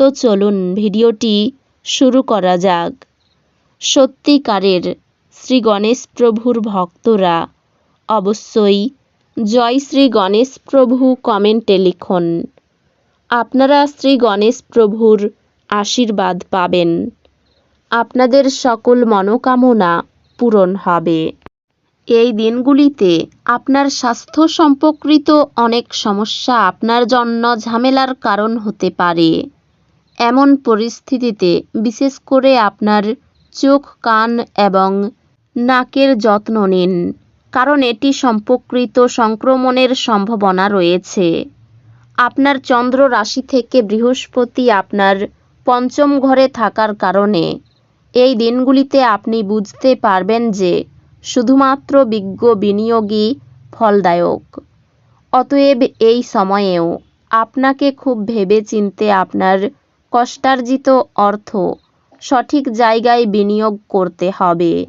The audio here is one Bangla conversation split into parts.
তো চলুন ভিডিওটি শুরু করা যাক। সত্যিকারের শ্রী গণেশ প্রভুর ভক্তরা অবশ্যই জয় শ্রী গণেশ প্রভু কমেন্টে লিখুন। আপনারা শ্রী গণেশ প্রভুর আশীর্বাদ পাবেন। আপনাদের সকল মনোকামনা পূরণ হবে। এই দিনগুলিতে আপনার স্বাস্থ্য সম্পর্কিত অনেক সমস্যা আপনার জন্য ঝামেলার কারণ হতে পারে। এমন পরিস্থিতিতে, বিশেষ করে আপনার চোখ, কান এবং নাকের যত্ন নিন, কারণ এটি সম্পর্কিত সংক্রমণের সম্ভাবনা রয়েছে। আপনার চন্দ্র রাশি থেকে বৃহস্পতি আপনার পঞ্চম ঘরে থাকার কারণে, এই দিনগুলিতে আপনি বুঝতে পারবেন যে শুধুমাত্র বিজ্ঞ বিনিয়োগই ফলদায়ক। অতএব এই সময়েও আপনাকে খুব ভেবে চিনতে আপনার কষ্টার্জিত অর্থ সঠিক জায়গায় বিনিয়োগ করতে হবে।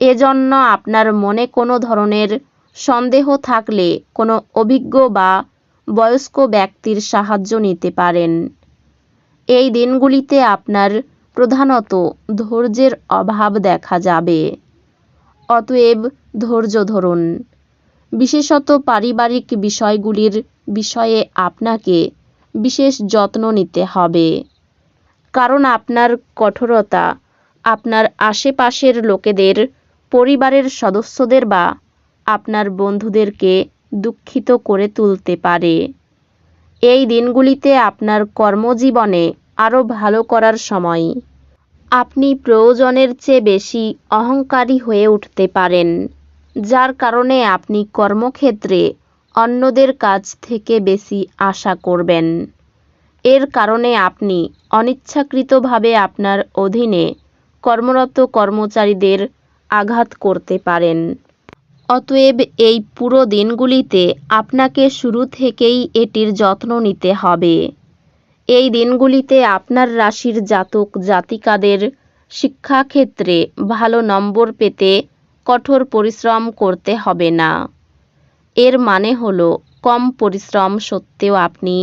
এজন্য আপনার মনে কোনো ধরনের সন্দেহ থাকলে কোনো অভিজ্ঞ বা বয়স্ক ব্যক্তির সাহায্য নিতে পারেন। এই দিনগুলিতে আপনার প্রধানত ধৈর্যের অভাব দেখা যাবে। অতএব ধৈর্য ধরুন। বিশেষত পারিবারিক বিষয়গুলির বিষয়ে আপনাকে বিশেষ যত্ন নিতে হবে। কারণ আপনার কঠোরতা, আপনার আশেপাশের লোকেদের, পরিবারের সদস্যদের বা আপনার বন্ধুদেরকে দুঃখিত করে তুলতে পারে। এই দিনগুলিতে আপনার কর্মজীবনে আরও ভালো করার সময়। আপনি প্রয়োজনের চেয়ে বেশি অহংকারী হয়ে উঠতে পারেন, যার কারণে আপনি কর্মক্ষেত্রে অন্যদের কাছ থেকে বেশি আশা করবেন। এর কারণে আপনি অনিচ্ছাকৃতভাবে আপনার অধীনে কর্মরত কর্মচারীদের আঘাত করতে পারেন। অতএব এই পুরো দিনগুলিতে আপনাকে শুরু থেকেই এটির যত্ন নিতে হবে। এই দিনগুলিতে আপনার রাশির জাতক জাতিকাদের শিক্ষাক্ষেত্রে ভালো নম্বর পেতে কঠোর পরিশ্রম করতে হবে না। এর মানে হলো, কম পরিশ্রম সত্ত্বেও আপনি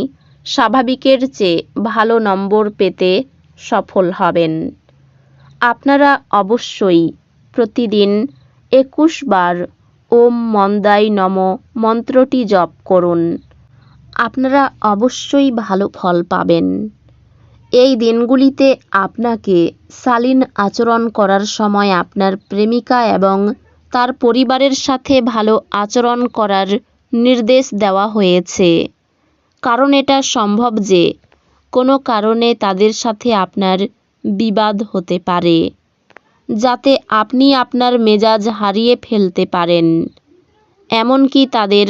স্বাভাবিকের চেয়ে ভালো নম্বর পেতে সফল হবেন। আপনারা অবশ্যই প্রতিদিন একুশ বার ওম মন্দাই নম মন্ত্রটি জপ করুন। আপনারা অবশ্যই ভালো ফল পাবেন। এই দিনগুলিতে আপনাকে শালীন আচরণ করার সময় আপনার প্রেমিকা এবং তার পরিবারের সাথে ভালো আচরণ করার নির্দেশ দেওয়া হয়েছে। কারণ এটা সম্ভব যে কোনো কারণে তাদের সাথে আপনার বিবাদ হতে পারে, যাতে আপনি আপনার মেজাজ হারিয়ে ফেলতে পারেন, এমনকি তাদের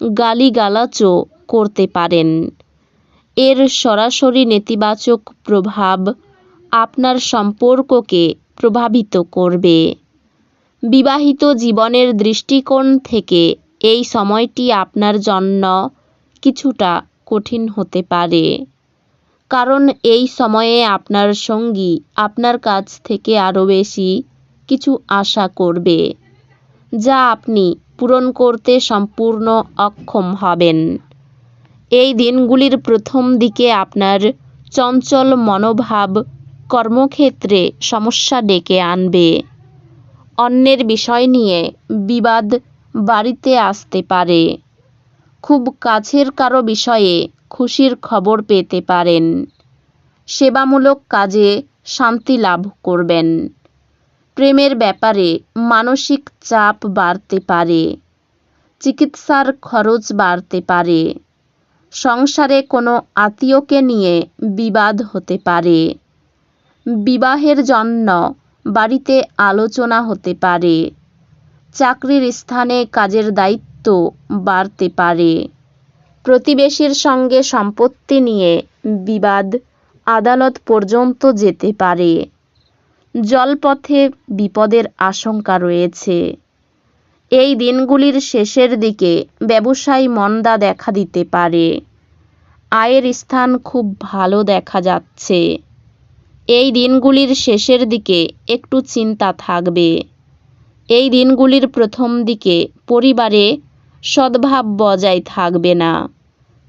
গালিগালাজও করতে পারেন। এর সরাসরি নেতিবাচক প্রভাব আপনার সম্পর্ককে প্রভাবিত করবে। বিবাহিত জীবনের দৃষ্টিকোণ থেকে এই সময়টি আপনার জন্য কিছুটা কঠিন হতে পারে। কারণ এই সময়ে আপনার সঙ্গী আপনার কাছ থেকে আরও বেশি কিছু আশা করবে, যা আপনি পূরণ করতে সম্পূর্ণ অক্ষম হবেন। এই দিনগুলির প্রথম দিকে আপনার চঞ্চল মনোভাব কর্মক্ষেত্রে সমস্যা ডেকে আনবে। অন্যের বিষয় নিয়ে বিবাদ বাড়িতে আসতে পারে। খুব কাছের কারও বিষয়ে খুশির খবর পেতে পারেন। সেবামূলক কাজে শান্তি লাভ করবেন। প্রেমের ব্যাপারে মানসিক চাপ বাড়তে পারে। চিকিৎসার খরচ বাড়তে পারে। সংসারে কোনো আত্মীয়কে নিয়ে বিবাদ হতে পারে। বিবাহের জন্য বাড়িতে আলোচনা হতে পারে। চাকরির স্থানে কাজের দায়িত্ব বাড়তে পারে। প্রতিবেশীর সঙ্গে সম্পত্তি নিয়ে বিবাদ আদালত পর্যন্ত যেতে পারে। জলপথে বিপদের আশঙ্কা রয়েছে। এই দিনগুলির শেষের দিকে ব্যবসায় মন্দা দেখা দিতে পারে। আয়ের স্থান খুব ভালো দেখা যাচ্ছে। এই দিনগুলির শেষের দিকে একটু চিন্তা থাকবে। এই দিনগুলির প্রথম দিকে পরিবারে সদ্ভাব বজায় থাকবে না।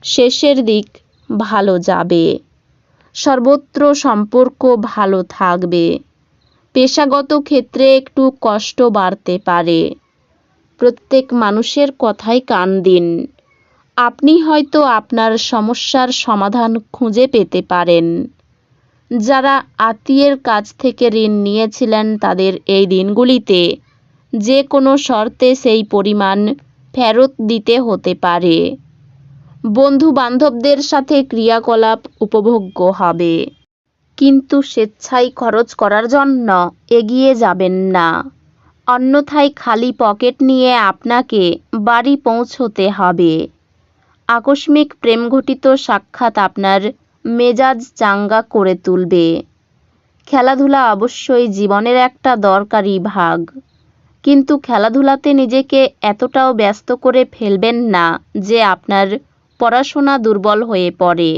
শেষের দিক ভালো যাবে। সর্বত্র সম্পর্ক ভালো থাকবে। পেশাগত ক্ষেত্রে একটু কষ্ট বাড়তে পারে। প্রত্যেক মানুষের কথাই কান দিন। আপনি হয়তো আপনার সমস্যার সমাধান খুঁজে পেতে পারেন। যারা আত্মীয়ের কাছ থেকে ঋণ নিয়েছিলেন তাদের এই দিনগুলিতে যে কোনো শর্তে সেই পরিমাণ ফেরত দিতে হতে পারে। বন্ধু বান্ধবদের সাথে ক্রিয়াকলাপ উপভোগ্য হবে। কিন্তু স্বেচ্ছায় খরচ করার জন্য এগিয়ে যাবেন না। অন্যথায় খালি পকেট নিয়ে আপনাকে বাড়ি পৌঁছতে হবে। আকস্মিক প্রেমঘটিত সাক্ষাৎ আপনার মেজাজ চাঙ্গা করে তুলবে। খেলাধুলা অবশ্যই জীবনের একটা দরকারি ভাগ। কিন্তু খেলাধুলাতে নিজেকে এতটাও ব্যস্ত করে ফেলবেন না যে আপনার পড়াশোনা দুর্বল হয়ে পড়ে।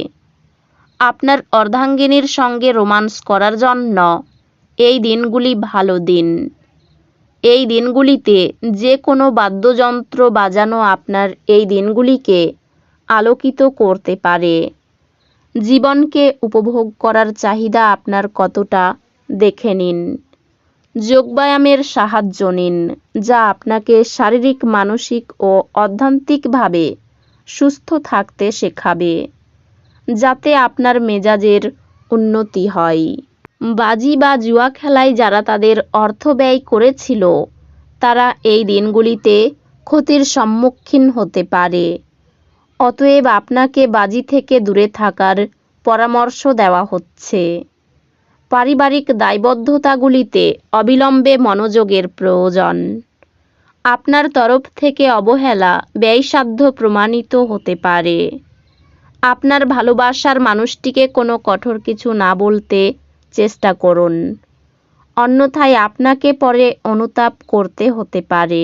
আপনার অর্ধাঙ্গিনীর সঙ্গে রোমান্স করার জন্য এই দিনগুলি ভালো দিন। এই দিনগুলিতে যে কোনো বাদ্যযন্ত্র বাজানো আপনার এই দিনগুলিকে আলোকিত করতে পারে। জীবনকে উপভোগ করার চাহিদা আপনার কতটা, দেখে নিন। যোগব্যায়ামের সাহায্য নিন, যা আপনাকে শারীরিক, মানসিক ও অধ্যান্তিকভাবে সুস্থ থাকতে শেখাবে, যাতে আপনার মেজাজের উন্নতি হয়। বাজি বা জুয়া খেলায় যারা তাদের অর্থ ব্যয় করেছিল, তারা এই দিনগুলিতে ক্ষতির সম্মুখীন হতে পারে। অতএব আপনাকে বাজি থেকে দূরে থাকার পরামর্শ দেওয়া হচ্ছে। পারিবারিক দায়বদ্ধতাগুলিতে অবিলম্বে মনোযোগের প্রয়োজন। আপনার তরফ থেকে অবহেলা ব্যয়সাধ্য প্রমাণিত হতে পারে। আপনার ভালোবাসার মানুষটিকে কোনো কঠোর কিছু না বলতে চেষ্টা করুন। অন্যথায় আপনাকে পরে অনুতাপ করতে হতে পারে।